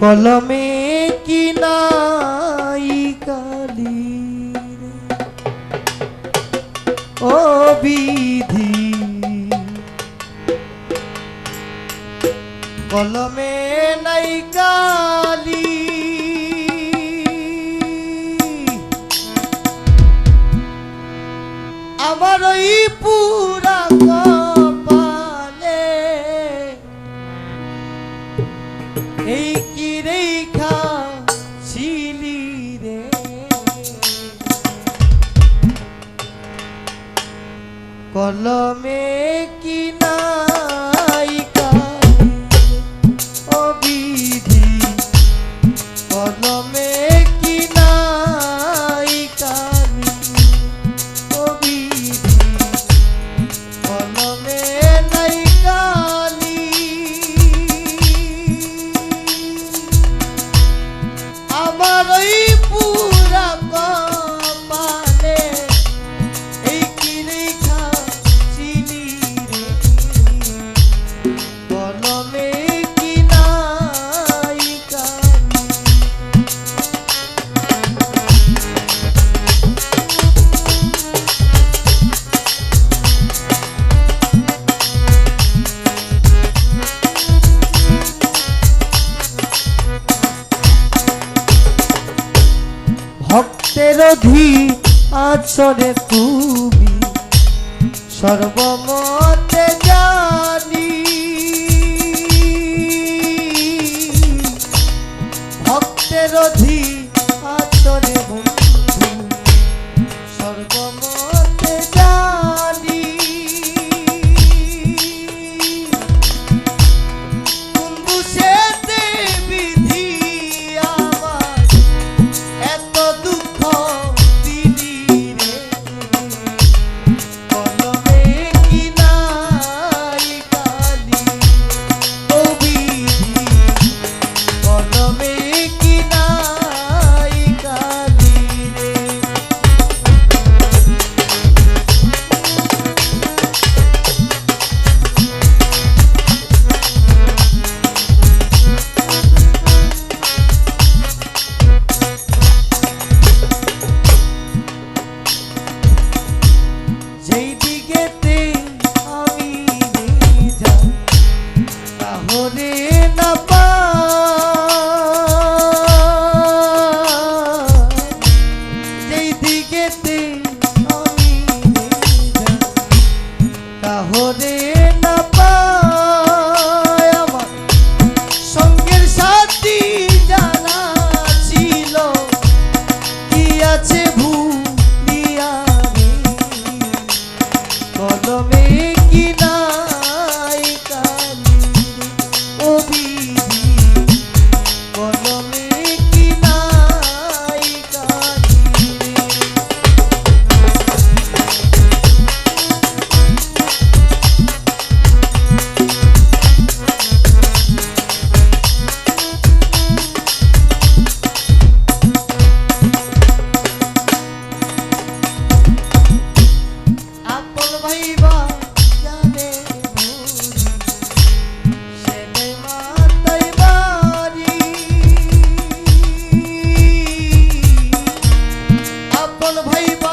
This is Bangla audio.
কলমে কি নাই কালি ও বিধি কলমে নাই কা কলমে কিনা চিত্তের অধি আচরে তুমি সর্বমত হরে না পায় সাথী জানা ছিল। কি আছে সকল ভাই